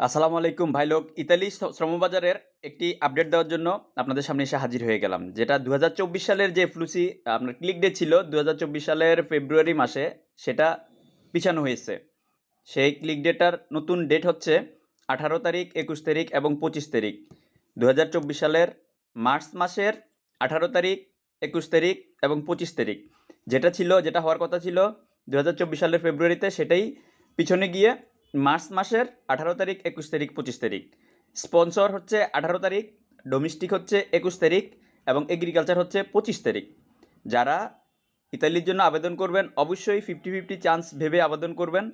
আসসালামু আলাইকুম, ভাই লোক। ইতালি শ্র- শ্রমবাজারের একটি আপডেট দেওয়ার জন্য আপনাদের সামনে এসে হাজির হয়ে গেলাম, যেটা দু হাজার চব্বিশ সালের যে ফ্লুসি আপনার ক্লিক ডে ছিল দু হাজার চব্বিশ সালের ফেব্রুয়ারি মাসে, সেটা পিছানো হয়েছে। সেই ক্লিক ডেটার নতুন ডেট হচ্ছে আঠারো তারিখ, একুশ তারিখ এবং পঁচিশ তারিখ। দুহাজার চব্বিশ সালের মার্চ মাসের আঠারো তারিখ, একুশ তারিখ এবং পঁচিশ তারিখ। যেটা ছিল, যেটা হওয়ার কথা ছিল দু হাজার চব্বিশ সালের ফেব্রুয়ারিতে সেটাই পিছনে গিয়ে মার্চ মাসের আঠারো তারিখ, একুশ তারিখ, পঁচিশ তারিখ। স্পন্সর হচ্ছে আঠারো তারিখ, ডোমেস্টিক হচ্ছে একুশ তারিখ এবং এগ্রিকালচার হচ্ছে পঁচিশ তারিখ। যারা ইতালির জন্য আবেদন করবেন, অবশ্যই ফিফটি ফিফটি চান্স ভেবে আবেদন করবেন।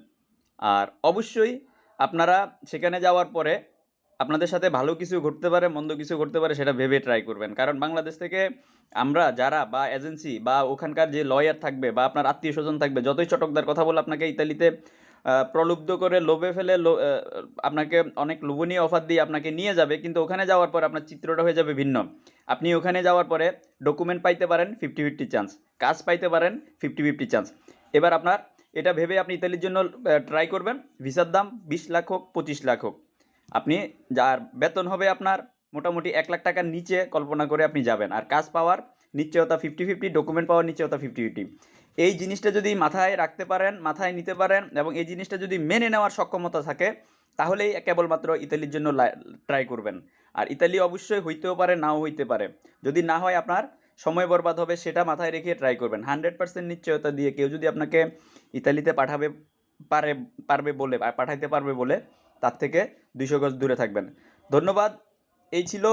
আর অবশ্যই আপনারা সেখানে যাওয়ার পরে আপনাদের সাথে ভালো কিছু ঘটতে পারে, মন্দ কিছু ঘটতে পারে, সেটা ভেবে ট্রাই করবেন। কারণ বাংলাদেশ থেকে আমরা যারা বা এজেন্সি বা ওখানকার যে লয়ার থাকবে বা আপনার আত্মীয় স্বজন থাকবে, যতই চটকদার কথা বলে আপনাকে ইতালিতে প্রলুব্ধ করে লোভে ফেলে আপনাকে অনেক লোভনীয় অফার দিয়ে আপনাকে নিয়ে যাবে, কিন্তু ওখানে যাওয়ার পর আপনার চিত্রটা হয়ে যাবে ভিন্ন। আপনি ওখানে যাওয়ার পরে ডকুমেন্ট পাইতে পারেন ফিফটি ফিফটি চান্স কাজ পাইতে পারেন ফিফটি ফিফটি চান্স এবার আপনার এটা ভেবে আপনি ইতালির জন্য ট্রাই করবেন, ভিসার দাম বিশ লাখ হোক, পঁচিশ লাখ হোক। আপনি যার বেতন হবে আপনার মোটামুটি এক লাখ টাকার নিচে কল্পনা করে আপনি যাবেন, আর কাজ পাওয়ার নিশ্চয়তা ফিফটি ফিফটি ডকুমেন্ট পাওয়ার নিশ্চয়তা ফিফটি ফিফটি এই জিনিসটা যদি মাথায় রাখতে পারেন, মাথায় নিতে পারেন এবং এই জিনিসটা যদি মেনে নেওয়ার সক্ষমতা থাকে, তাহলেই কেবলমাত্র ইতালির জন্য ট্রাই করবেন। আর ইতালি অবশ্যই হইতেও পারে, নাও হইতে পারে। যদি না হয় আপনার সময় বরবাদ হবে, সেটা মাথায় রেখে ট্রাই করবেন। হান্ড্রেড পার্সেন্ট নিশ্চয়তা দিয়ে কেউ যদি আপনাকে ইতালিতে পাঠাবে, পারে, পারবে বলে পাঠাইতে পারবে বলে, তার থেকে দুইশো গজ দূরে থাকবেন। ধন্যবাদ। এই ছিল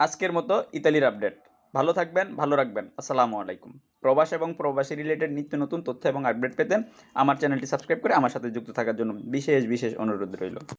আজকের মতো ইতালির আপডেট ভালো থাকবেন, ভালো রাখবেন। আসসালামু আলাইকুম। প্রবাস এবং প্রবাসী রিলেটেড নিত্য নতুন তথ্য এবং আপডেট পেতে আমার চ্যানেলটি সাবস্ক্রাইব করে আমার সাথে যুক্ত থাকার জন্য বিশেষ বিশেষ অনুরোধ রইল।